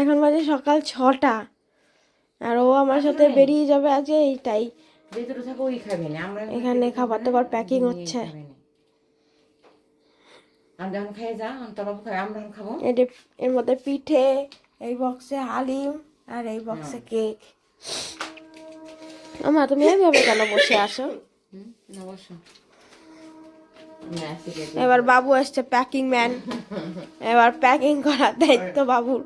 এখন বাজে সকাল ছটা। আর ও আমার সাথে বেরিয়ে যাবে আজকে এইটাই। আমরা এখানে খাবার দাবার প্যাকিং হচ্ছে। আমরা এর মধ্যে পিঠে এই বক্সে হালিম আর এই বক্সে কেক আমা তুমি এইভাবে কেন বসে আসো না বসো। এবার বাবু আসছে প্যাকিং ম্যান এবার প্যাকিং করার দায়িত্ব বাবুর।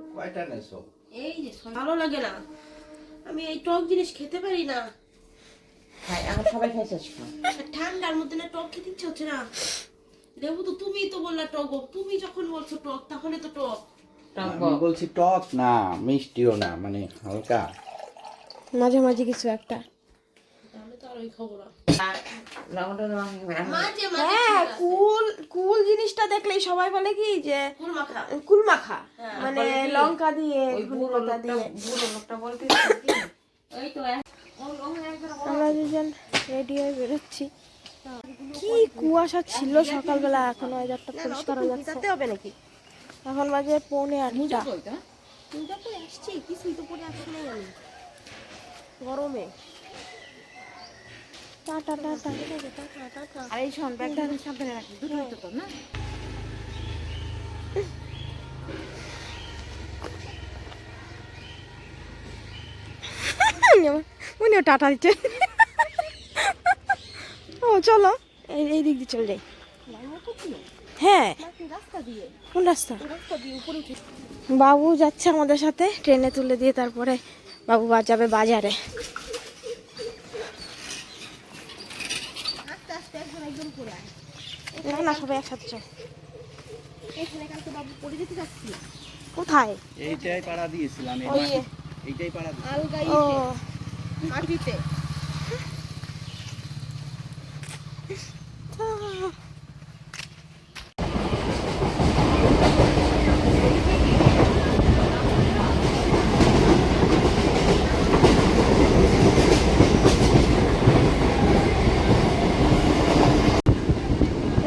এই যে ভালো লাগে না। আমি এই টক জিনিস খেতে পারি না। খাই এখন সবাই খাইছে ঠান্ডার মধ্যে না টক খেতে ইচ্ছে হচ্ছে না। লেবু তো তুমিই তো বললা টক তুমি যখন বলছো টক তাহলে তো টক। আমি বলছি টক না মিষ্টিও না মানে হালকা। মাঝে মাঝে কিছু একটা। না। হ্যাঁ। কুল কুল জিনিসটা দেখলেই সবাই বলে কি যে কুল মাখা মানে লঙ্কা দিয়ে আমরা দুজন রেডি হয়ে বেরোচ্ছি। কি কুয়াশা ছিল সকালবেলা এখন ওয়েদারটা পরিষ্কার হয়ে যাচ্ছে। হবে নাকি? এখন বাজে পৌনে আটটা। আসছি কিছুই তো পরে আসছি গরমে। টাটা টাটা উনিও টাটা দিচ্ছে ও চলো এই দিক দিয়ে চলে যাই হ্যাঁ কোন রাস্তা বাবু যাচ্ছে আমাদের সাথে ট্রেনে তুলে দিয়ে তারপরে বাবু যাবে বাজারে না না সবাই একসাথে চল কোথায়? এইটাই পাড়া দিয়েছিলাম এই ওই মাটি- এইটাই পাড়া দিয়েছিলাম। ও।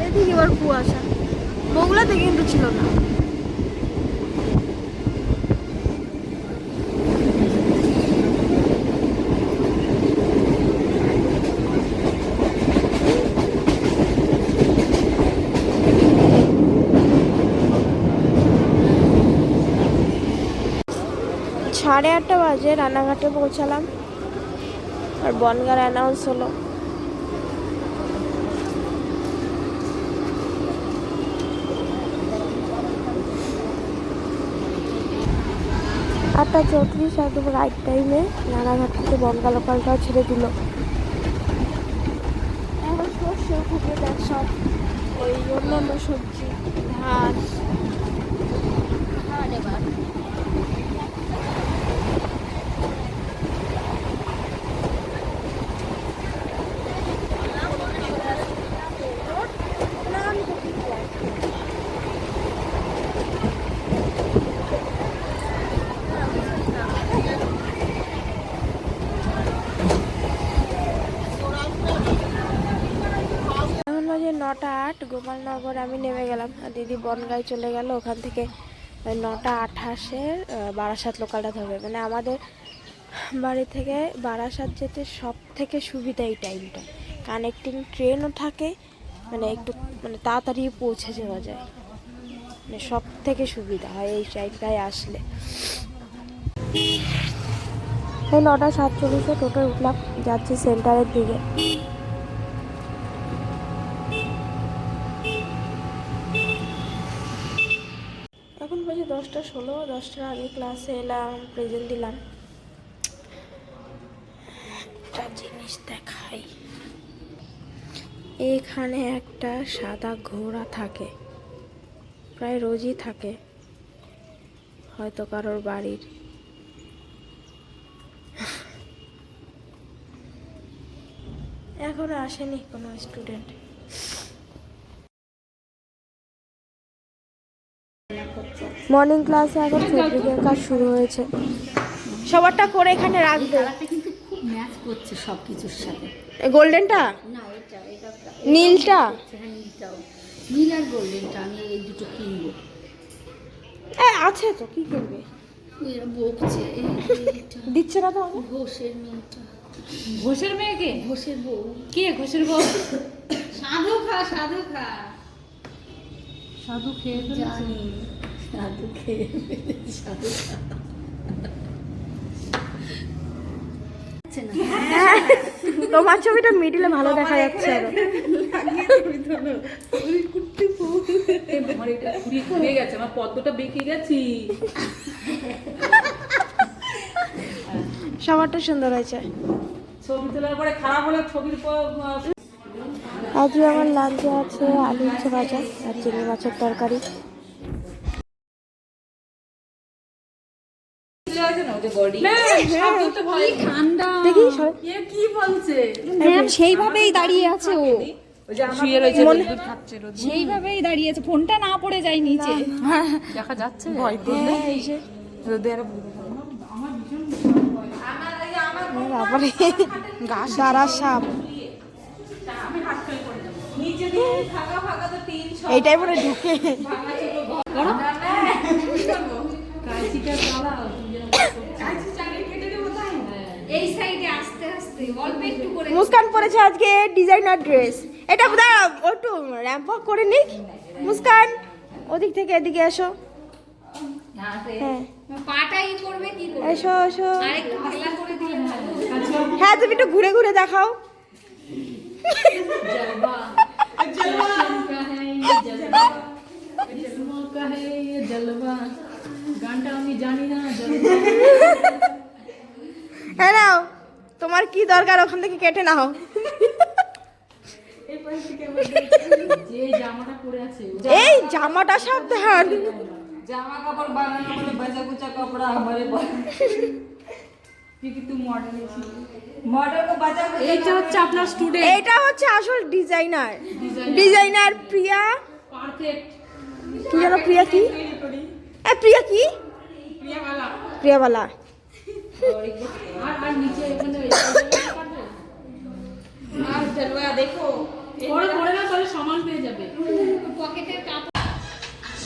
এদিকে এবার কুয়াশা বগুলাতে কিন্তু ছিল না সাড়ে আটটা বাজে রানাঘাটে পৌঁছালাম। আর বনগার অ্যানাউন্স হলো। আটটা চৌত্রিশ একদম রাইট টাইমে রানাঘাট থেকে বনগা লোকালটাও ছেড়ে দিল। এখন সর্ষে খুবই দেখ সব ওই অন্যান্য সবজি ঘাস এখন বাজে নটা আট, গোপালনগর আমি নেমে গেলাম। আর দিদি বনগাঁয় চলে গেল, ওখান থেকে নটা আঠাশের বারাসাত লোকালটা ধরবে। মানে আমাদের বাড়ি থেকে বারাসাত যেতে সব থেকে সুবিধা এই টাইমটা কানেক্টিং ট্রেনও থাকে মানে একটু মানে তাড়াতাড়ি পৌঁছে যাওয়া যায়। মানে সব থেকে সুবিধা হয় এই টাইমটায় আসলে। এই নটা সাতচল্লিশে টোটো উঠলাম, যাচ্ছি সেন্টারের দিকে এখন বাজে ষোলো দশটার আগে ক্লাসে এলাম প্রেজেন্ট দিলাম। একটা জিনিস দেখাই। এখানে একটা সাদা ঘোড়া থাকে। প্রায় রোজই থাকে। হয়তো কারোর বাড়ির। এখনও আসেনি কোনো স্টুডেন্ট মর্নিং ক্লাসে এখন ফেব্রিকের কাজ শুরু হয়েছে। সবারটা করে এখানে রাখবে। কিন্তু খুব ম্যাচ করছে সব কিছুর সাথে গোল্ডেনটা না এটা এটা নীলটা? হ্যাঁ নীলটাও। নীল আর গোল্ডেনটা আমি এই দুটো কিনবো। এ, আছে তো কি করবে বকছে দিচ্ছে না তো? ঘোষের মেয়েটা ঘোষের মেয়েকে? ঘোষের বউ। কে ঘোষের বউ? সাধু খা সাধু খা। সাধু খেয়ে জানি সাধু খেয়ে সাধু না? তোমার ছবিটা মিডিলে ভালো দেখা যাচ্ছে আরও। আমার এটা ঘুরিয়ে ঘুরিয়ে গেছে আমার পদ্মটা বেঁকে গেছি। সবারটা সুন্দর হয়েছে। ছবি তোলার পরে খারাপ হলে ছবির পর আজকে আমার লাঞ্চে আছে আলু উচ্ছে ভাজা আর চিংড়ি মাছের তরকারি। ঠান্ডা দেখি সব কি বলছে ম্যাম সেইভাবেই দাঁড়িয়ে আছে ও। শুয়ে রয়েছে সেইভাবেই দাঁড়িয়ে আছে ফোনটা না পড়ে যায় নিচে। দেখা যাচ্ছে। হ্যাঁ, বাবারে সাপ। এইটাই পরে ঢুকে। এই সাইডে আস্তে আস্তে অল্প একটু করে। মুস্কান পরেছে আজকে ডিজাইনার ড্রেস। এটা দাঁড়া একটু র্যাম্প আপ করে নিক। মুস্কান ওদিক থেকে এদিকে এসো। হ্যাঁ। পাটাই করবে কি করবে? এসো এসো আর একটু ভালো করে দিলে ভালো হ্যাঁ তুমি একটু ঘুরে ঘুরে দেখাও গানটা আমি জানি না হ্যাঁ নাও তোমার কি দরকার ওখান থেকে কেটে নাও যে জামাটা পরে আছে এই জামাটা সাবধান জামা কাপড় বানানো মানে বাজা কুচা কাপড়া हमारे এইটা হচ্ছে আপনার স্টুডেন্ট এটা হচ্ছে আসল ডিজাইনার ডিজাইনার প্রিয়া প্রিয়া কি প্রিয়া কি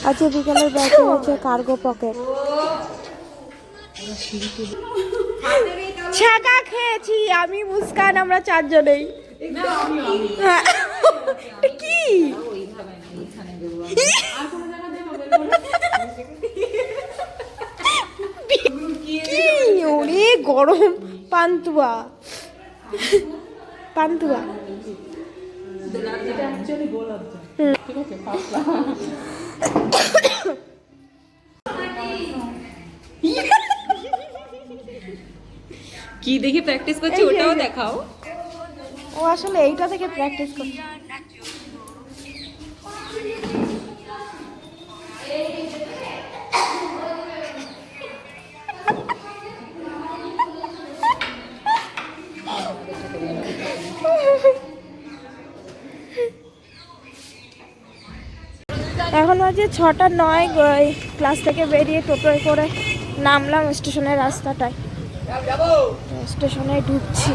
আজকে বিকালের ব্যাচে হচ্ছে কার্গো পকেট ছ্যাঁকা খেয়েছি আমি মুস্কান আমরা চারজনেই। কি? ওরে গরম পান্তুয়া। পান্তুয়া। কি দেখে প্র্যাকটিস করছি ওটাও দেখাও। ও আসলে এইটা থেকে প্র্যাকটিস করছে। এখন হচ্ছে ছটা নয় ক্লাস থেকে বেরিয়ে টোটোয় করে নামলাম স্টেশনের রাস্তাটায়। স্টেশনে ঢুকছি।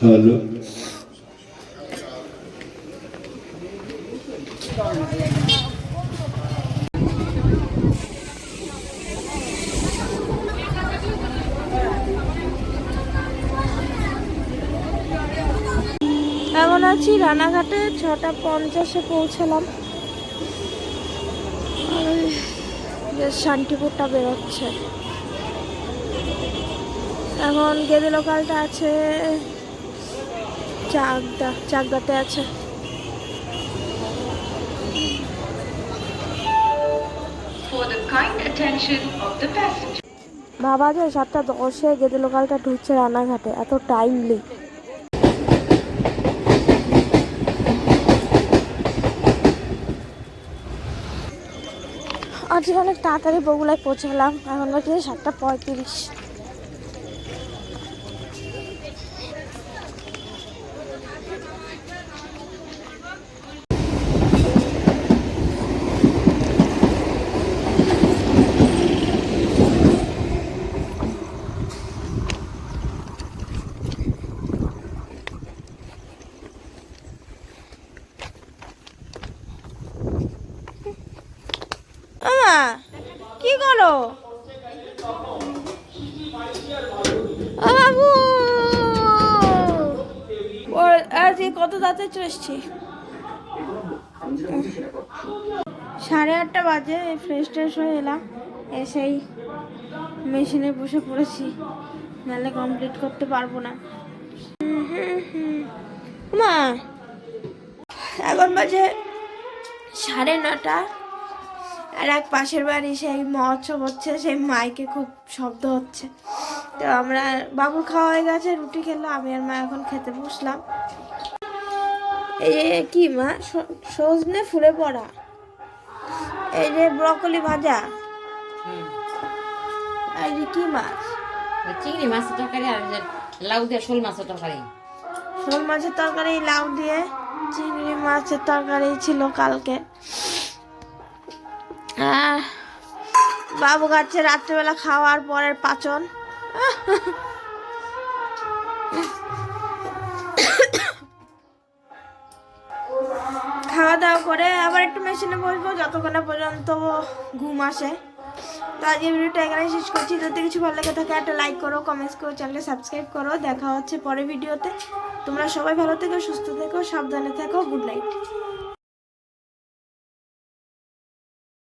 হ্যালো এমন আছি? রানাঘাট ছটা পঞ্চাশে পৌঁছালাম। শান্তিপুরটা বেরোচ্ছে। এখন গেদে লোকালটা আছে চাকদা চাকদাতে আছে। বাবা যে সাতটা দশে গেদে লোকালটা ঢুকছে রানাঘাটে এত টাইমলি আজকে অনেক তাড়াতাড়ি বগুলায় পৌঁছালাম। এখন বাকি সাতটা পঁয়ত্রিশ। কত তাড়াতাড়ি চলে এসছি? সাড়ে আটটা বাজে ফ্রেশ ট্রেশ হয়ে এলাম। এসেই মেশিনে বসে পড়েছি। নাহলে কমপ্লিট করতে পারব না। মা, এখন বাজে সাড়ে নটা। আর এক পাশের বাড়ি সেই মহোৎসব হচ্ছে, সেই মাইকে খুব শব্দ হচ্ছে। তো আমরা বাবুর খাওয়া হয়ে গেছে রুটি খেলো আমি আর মা এখন খেতে বসলাম। এই যে কি মা সজনে ফুলে পড়া। এই যে ব্রকলি ভাজা। এই যে কি মাছ? চিংড়ি মাছের তরকারি আর লাউ দিয়ে শোল মাছের তরকারি। শোল মাছের তরকারি লাউ দিয়ে চিংড়ি মাছের তরকারি ছিল কালকে। বাবু খাচ্ছে রাত্রেবেলা খাওয়ার পরের পাচন। খাওয়া দাওয়া করে আবার একটু মেশিনে বসবো, যতক্ষণে পর্যন্ত ঘুম আসে। তো আজকে ভিডিওটা এখানে শেষ করছি। যদি কিছু ভালো লেগে থাকে, একটা লাইক করো কমেন্টস করো চ্যানেলটা সাবস্ক্রাইব করো। দেখা হচ্ছে পরে ভিডিওতে। তোমরা সবাই ভালো থেকো, সুস্থ থেকো, সাবধানে থেকো। Good night